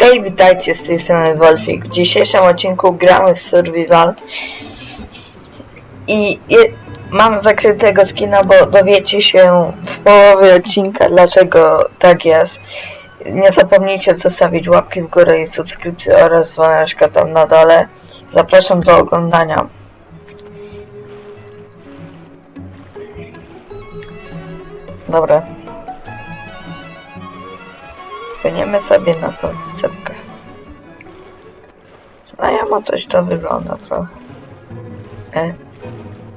Hej, witajcie z tej strony Wolfik. W dzisiejszym odcinku gramy w Survival i je, mam zakrytego skina, bo dowiecie się w połowie odcinka dlaczego tak jest. Nie zapomnijcie zostawić łapki w górę i subskrypcji oraz dzwoneczka tam na dole. Zapraszam do oglądania. Dobra. Płyniemy sobie na tą występkę. Znajomo coś to wygląda trochę. E.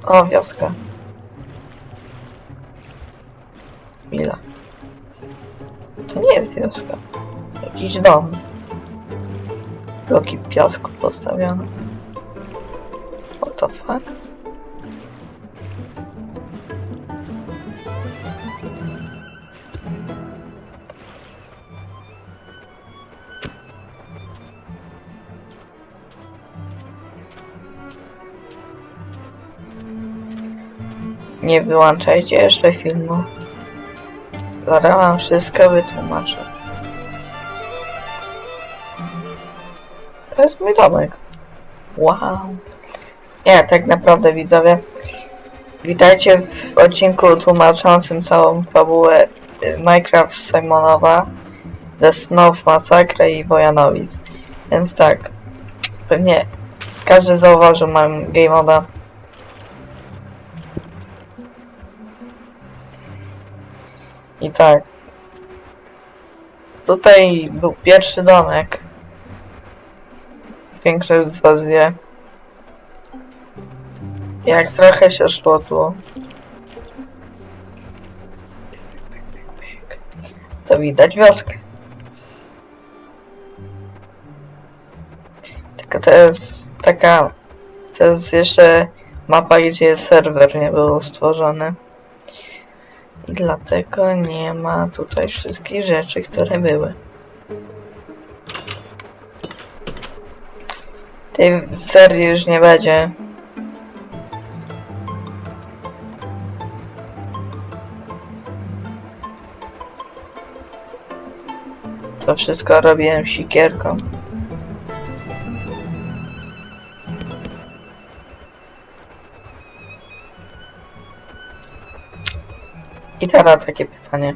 O, wioska. Mila. To nie jest wioska. Jakiś dom. Bloki piasku postawione. What the fuck? Nie wyłączajcie jeszcze filmu. Zaraz wam wszystko wytłumaczę. To jest mój domek. Wow. Nie, tak naprawdę widzowie. Witajcie w odcinku tłumaczącym całą fabułę y, Minecraft Simonowa, The Snow Massacre i Wojanowic. Więc tak. Pewnie każdy zauważył mam game moda. I tak. Tutaj był pierwszy domek. Większość z was wie. Jak trochę się szło tu. To widać wioskę. Tylko to jest taka... To jest jeszcze mapa, gdzie serwer nie był stworzony. Dlatego nie ma tutaj wszystkich rzeczy, które były. Tej serii już nie będzie. To wszystko robiłem sikierką. I teraz takie pytanie.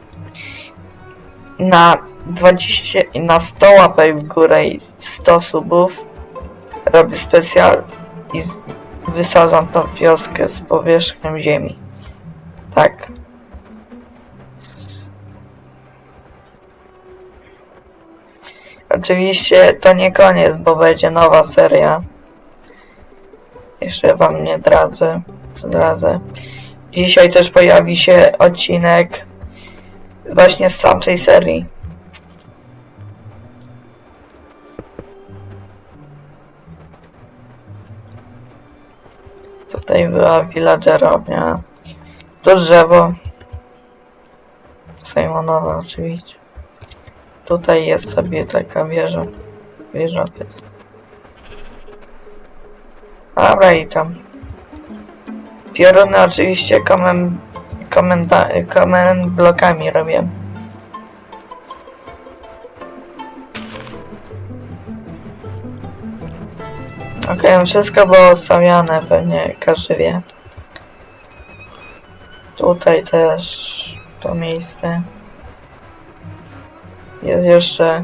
Na 20, na 100 łapek w górę i 100 subów robię specjal i wysadzam tą wioskę z powierzchnią ziemi. Tak. Oczywiście to nie koniec, bo będzie nowa seria. Jeszcze wam nie zdradzę. Zdradzę. Dzisiaj też pojawi się odcinek właśnie z tamtej serii. Tutaj była villagerownia. To drzewo. Sejmonowa oczywiście. Tutaj jest sobie taka wieża. Wieżowiec. Dobra i tam. Pioruny oczywiście komen, komenda, komen blokami robię. Okej, wszystko było ustawiane, pewnie każdy wie. Tutaj też to miejsce. Jest jeszcze...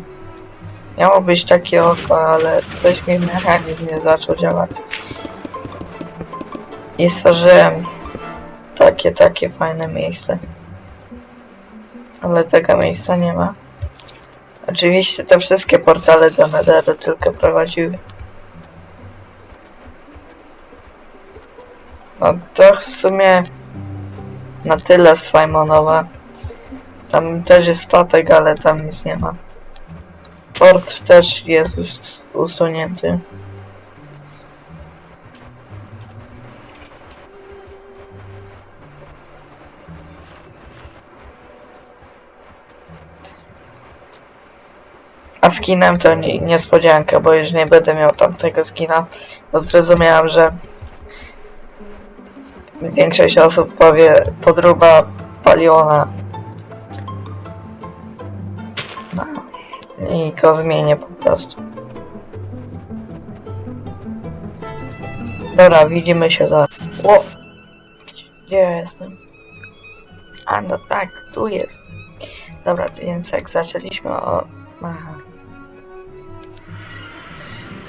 Miało być takie oko, ale coś mi mechanizm nie zaczął działać. I stworzyłem takie, takie fajne miejsce. Ale tego miejsca nie ma. Oczywiście te wszystkie portale do Netheru tylko prowadziły. No to w sumie na tyle Simonowa. Tam też jest statek, ale tam nic nie ma. Port też jest us- usunięty. Skinem to nie, niespodzianka, bo już nie będę miał tamtego skina, bo zrozumiałam, że większość osób powie podróba paliona. No, I go zmienię po prostu. Dobra, widzimy się za... O! Gdzie ja jestem? A no tak, tu jest. Dobra, więc jak zaczęliśmy o... Aha.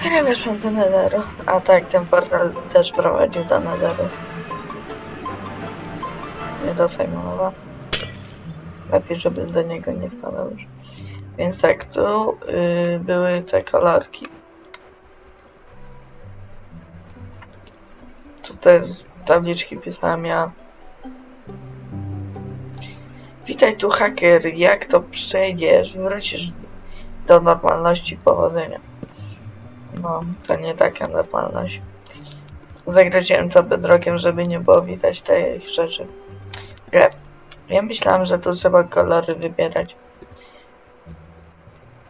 Teraz weszłam do Netheru. A tak, ten portal też prowadził do Netheru. Nie do Simonowa. Lepiej, żeby do niego nie wpadał już. Więc tak, tu y, były te kolorki. Tutaj z tabliczki pisałem ja. Witaj tu haker, jak to przejdziesz, wrócisz do normalności powodzenia. No, to nie taka normalność. Zagroziłem to bedrokiem, żeby nie było widać tych rzeczy. Grę. Ja myślałem, że tu trzeba kolory wybierać.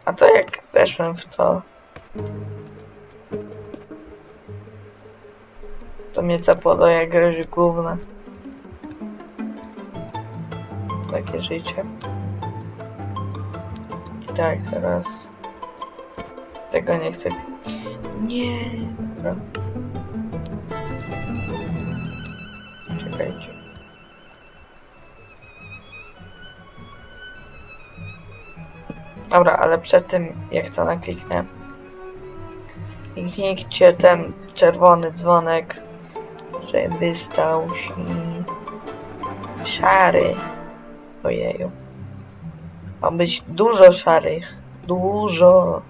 A to jak weszłem w to, to mnie zapłodo jak grozi główne. Takie życie. I tak, teraz tego nie chcę. Nie. Dobra. Czekajcie. Dobra, ale przed tym jak to nakliknę kliknijcie ten czerwony dzwonek żeby stał się szary ojeju ma być dużo szarych dużo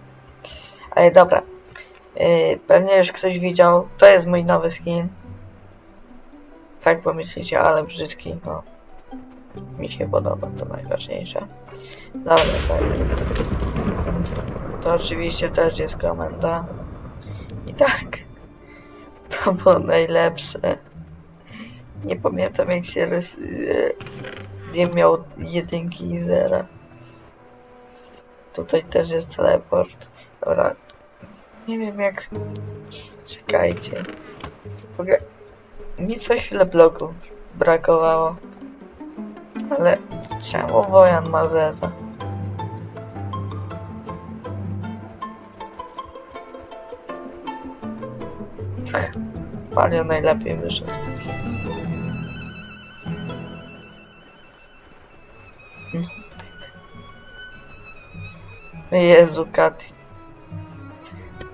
ale dobra pewnie już ktoś widział to jest mój nowy skin tak pomyślicie ale brzydki no mi się podoba to najważniejsze dobra tak to oczywiście też jest komenda. I tak. To było najlepsze. Nie pamiętam jak się rys... Gdzie miał jedynki i zera. Tutaj też jest teleport. Dobra. Nie wiem jak... Czekajcie. W ogóle... Mi co chwilę bloków brakowało. Ale czemu Wojan ma zeza? Palio najlepiej wyszedł. Jezu, Kati.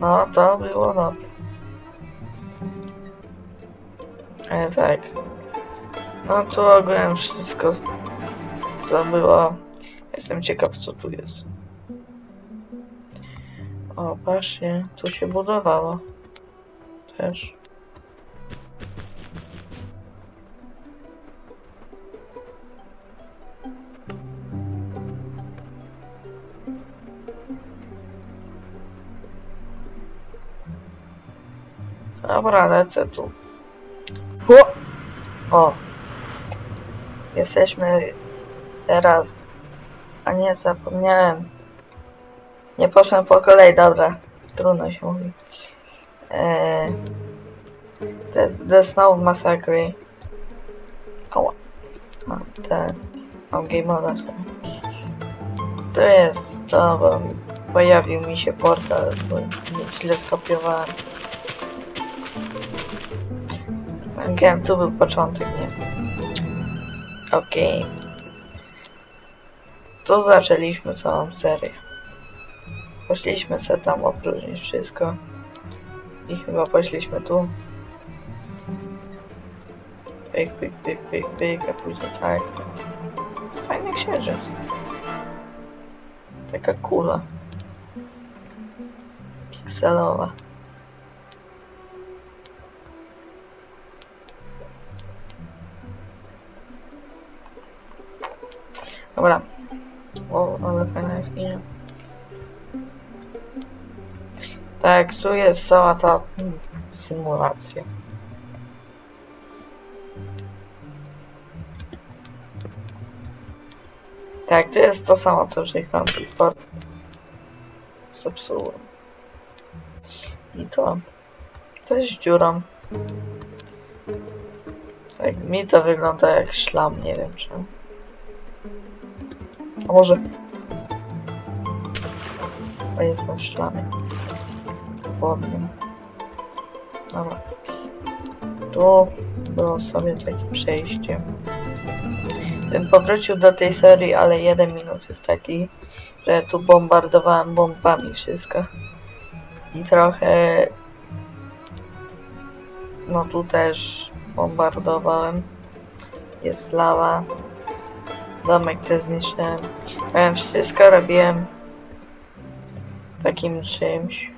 No, to było dobre. Ale tak. No, tu ogółem wszystko, co było. Jestem ciekaw, co tu jest. O, patrzcie, tu się budowało. Też. Dobra, lecę tu. Hu! O! Jesteśmy teraz. A nie, zapomniałem. Nie poszłem po kolei, dobra. Trudno się mówi. Eee, to jest The Snow Massacre. Ała. A, ten. Mam game sobie. To jest to, bo pojawił mi się portal, bo źle skopiowałem. Wiem, tu był początek, nie? Okej. Tu zaczęliśmy całą serię. Poszliśmy sobie tam opróżnić wszystko. I chyba poszliśmy tu. Pyk, pyk, pyk, pyk, pyk, a później tak. Fajny księżyc. Taka kula. Pikselowa. Dobra. O, ale fajna jaskinia. Tak, tu jest cała ta symulacja. Tak, to jest to samo, co żegnam tylko zepsułem. I to też dziurą. Tak, mi to wygląda jak szlam, nie wiem czemu. A może... A jestem w szlamie. Wodnym. Dobra. Tu było sobie takie przejście. Bym powrócił do tej serii, ale jeden minus jest taki, że tu bombardowałem bombami wszystko. I trochę... No tu też bombardowałem. Jest lawa. Domek też zniszczyłem. Miałem wszystko robiłem takim czymś.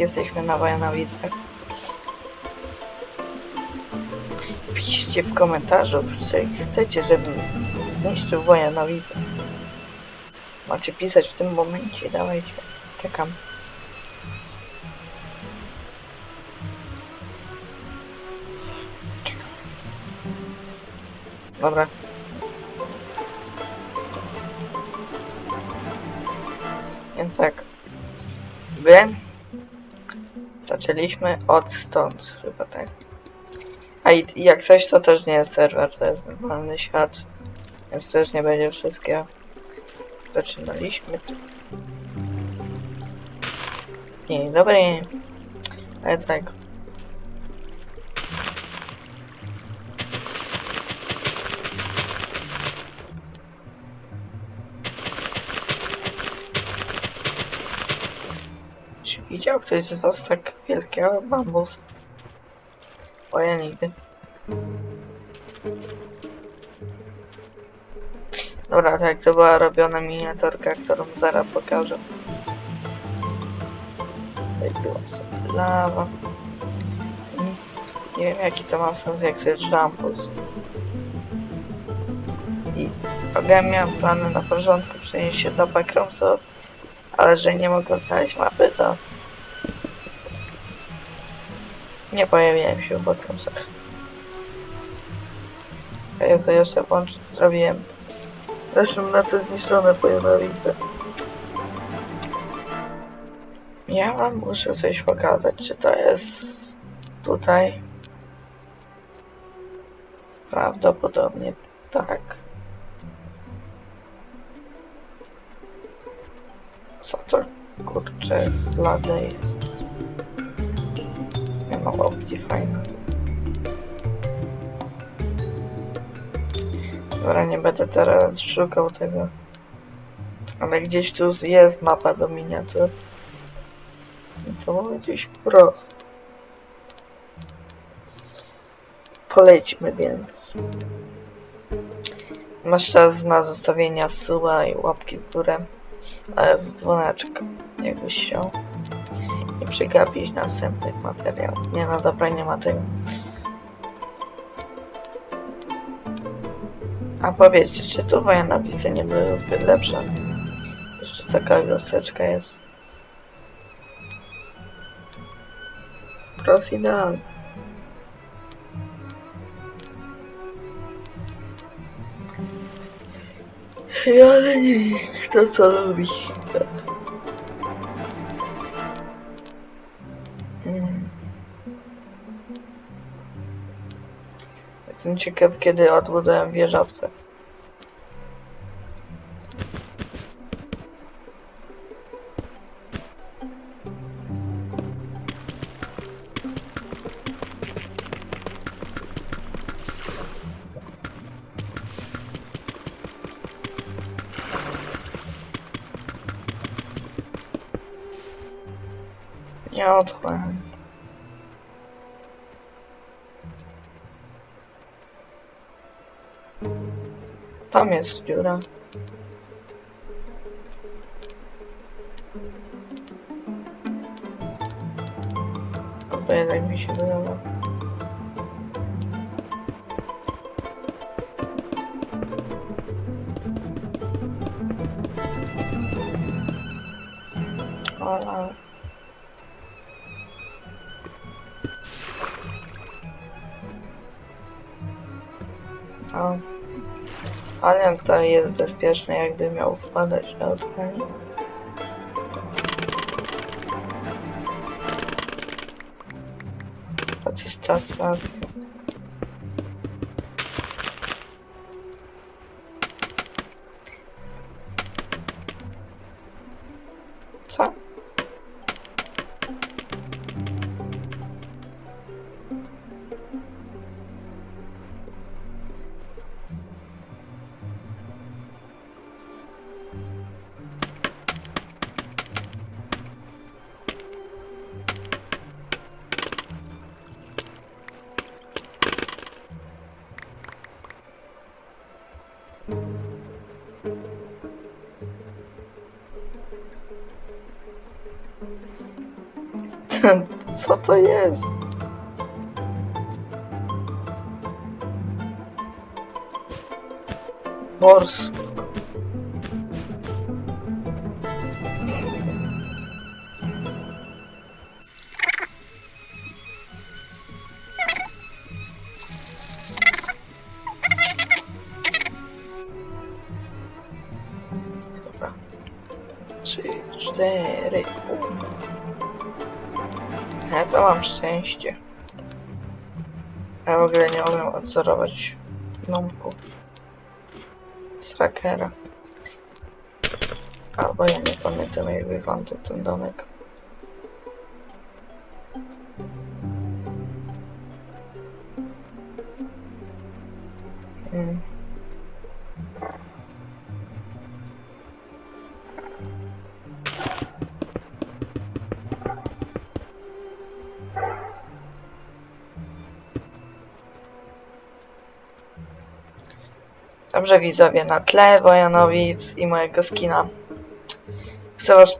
Jesteśmy na Wojanowicach. Piszcie w komentarzu, czy chcecie, żebym zniszczył Wojanowice. Macie pisać w tym momencie, dawajcie. Czekam. Czekam. Dobra. Więc tak. Wy zaczęliśmy od stąd, chyba tak. A i jak coś, to też nie jest serwer, to jest normalny świat. Więc też nie będzie wszystkiego. Zaczynaliśmy. Dzień dobry. Ale tak. Widział ktoś z was tak wielkiego bambus? Bo ja nigdy. Dobra, tak to była robiona miniaturka, którą zaraz pokażę. Tutaj była sobie lawa. Nie wiem jaki to ma sens, jak to jest jumpus. I ogólnie miałem plany na porządku przenieść się do Backroomsów, ale że nie mogę znaleźć mapy, to nie pojawiłem się w Backroomsach. A ja sobie jeszcze włącz zrobiłem. Zresztą na te zniszczone pojawice. Ja wam muszę coś pokazać, czy to jest tutaj. Prawdopodobnie tak. Co to kurczę blade jest? Nie ma opcji fajna. Dobra, nie będę teraz szukał tego. Ale gdzieś tu jest mapa do miniatur. I to było gdzieś prosto. Polećmy więc. Masz czas na zostawienia suba i łapki w górę. Ale z dzwoneczek, jakbyś chciał. Przegapić następnych materiałów. Nie no dobra, nie ma tego. A powiedzcie, czy tu wojenowice nie były zbyt lepsze? Jeszcze taka wioseczka jest. Prost idealny. Ale nie, kto co lubi. Jestem ciekaw, kiedy odbuduję wieżowce. Tam jest dziura. Albo jednak mi się wydało. Ale... A. Ale to jest bezpieczne, jakby miał wpadać do odpali. Satystacja. Co? Co to jest? Mors. Cztery. Ja to mam szczęście. Ja w ogóle nie umiem odzorować gnomków z. Albo ja nie pamiętam jak wyglądał ten domek. Dobrze widzowie, na tle Wojanowic i mojego skina chcę was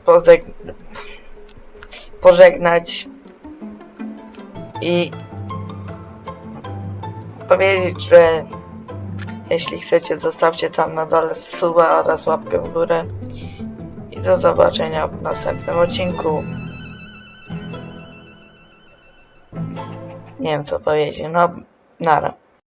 pożegnać i powiedzieć, że jeśli chcecie zostawcie tam na dole suba oraz łapkę w górę i do zobaczenia w następnym odcinku. Nie wiem co powiedzieć, no nara.